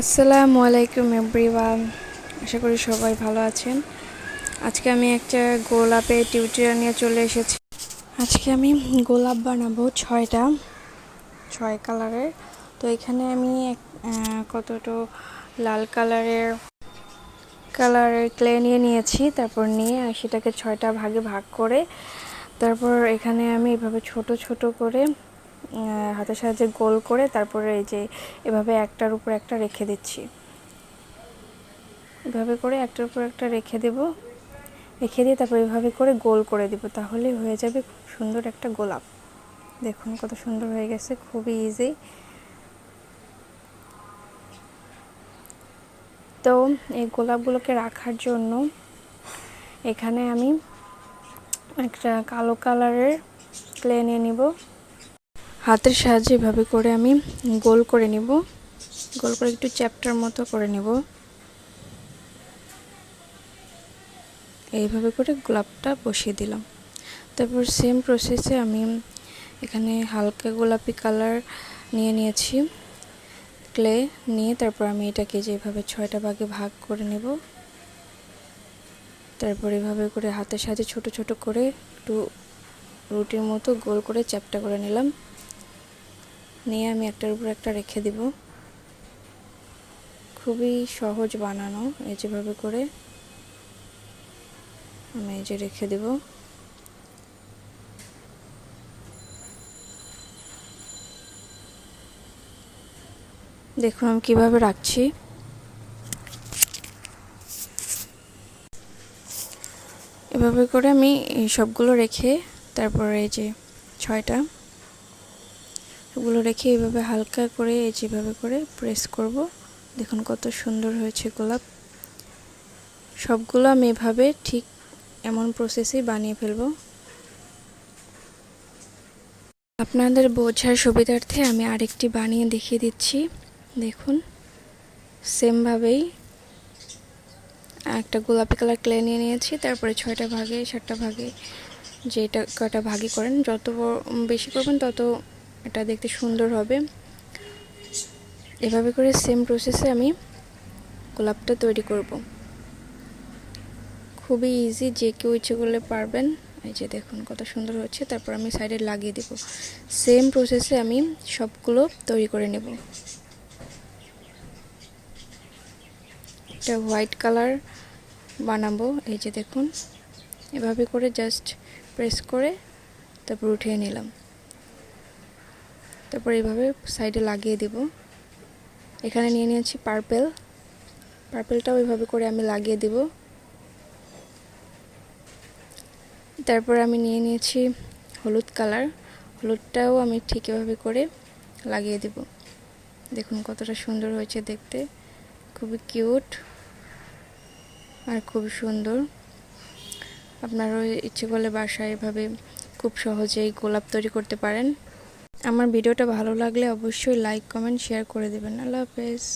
আসসালামু আলাইকুম এভরিওয়ান। আশা করি সবাই ভালো আছেন। আজকে আমি একটা গোলাপের টিউটোরিয়াল নিয়ে চলে এসেছি। আজকে আমি গোলাপ বানাবো ছয়টা, ছয় কালারের। তো এখানে আমি কতটা লাল কালারের কালারের ক্লে নিয়ে নিয়েছি। তারপর নিয়ে সেটাকে ছয়টা ভাগে ভাগ করে, তারপর এখানে আমি এভাবে ছোট ছোট করে হাতের সাহায্যে গোল করে তারপরে এই যে এভাবে একটার উপর একটা রেখে দিচ্ছি। এভাবে করে একটার উপর একটা রেখে দেব। রেখে দিয়ে তারপর এভাবে করে গোল করে দিব। তাহলে হয়ে যাবে খুব সুন্দর একটা গোলাপ। দেখুন কত সুন্দর হয়ে গেছে, খুবই ইজি তো এই গোলাপগুলোকে রাখার জন্য এখানে আমি একটা কালো কালারের ক্লে নিয়ে নিব। হাতের সাহায্যে এভাবে করে আমি গোল করে নিব। গোল করে একটু চ্যাপ্টার মতো করে নিব। এইভাবে করে গোলাপটা বসিয়ে দিলাম। তারপর সেম প্রসেসে আমি এখানে হালকা গোলাপি কালার নিয়ে নিয়েছি। ক্লে নিয়ে তারপর আমি এটাকে যেভাবে ছয়টা ভাগে ভাগ করে নেব। তারপর এভাবে করে হাতের সাথে ছোট ছোট করে একটু রুটির মতো গোল করে চ্যাপটা করে নিলাম। নিয়ে আমি একটার উপর একটা রেখে দিব। খুবই সহজ বানানো, এই যেভাবে করে আমি এই যে রেখে দেব। দেখুন আমি কীভাবে রাখছি। এভাবে করে আমি সবগুলো রেখে তারপরে এই যে ছয়টা সবগুলো রেখে এইভাবে হালকা করে যেভাবে করে প্রেস করব। দেখুন কত সুন্দর হয়েছে গোলাপ। সবগুলো আমি এভাবে ঠিক এমন প্রসেসেই বানিয়ে ফেলব। আপনাদের বোঝার সুবিধার্থে আমি আরেকটি বানিয়ে দেখিয়ে দিচ্ছি। দেখুন সেমভাবেই একটা গোলাপি কালার ক্লে নিয়ে নিয়েছি। তারপরে ছয়টা ভাগে, সাতটা ভাগে, যেটা কটা ভাগে করেন, যত বেশি করবেন তত এটা দেখতে সুন্দর হবে। এভাবে করে সেম প্রসেসে আমি গোলাপটা তৈরি করব। খুবই ইজি যে কেউ ইচ্ছে করলে পারবেন। এই যে দেখুন কত সুন্দর হচ্ছে। তারপর আমি সাইডে লাগিয়ে দেব। সেম প্রসেসে আমি সবগুলো তৈরি করে নেব। একটা হোয়াইট কালার বানাবো। এই যে দেখুন। এভাবে করে জাস্ট প্রেস করে তারপর উঠিয়ে নিলাম। তারপর এইভাবে সাইডে লাগিয়ে দেব। এখানে নিয়ে নিয়েছি পার্পেল পার্পেলটাও এইভাবে করে আমি লাগিয়ে দেব। তারপর আমি নিয়ে নিয়েছি হলুদ কালার হলুদটাও আমি ঠিক এভাবে করে লাগিয়ে দেব। দেখুন কতটা সুন্দর হয়েছে দেখতে। খুবই কিউট আর খুব সুন্দর। আপনারও ইচ্ছে করলে বাসায় এভাবে খুব সহজেই গোলাপ তৈরি করতে পারেন। আমার ভিডিওটা ভালো লাগলে অবশ্যই লাইক কমেন্ট শেয়ার করে দেবেন। আল্লাহ হাফেজ।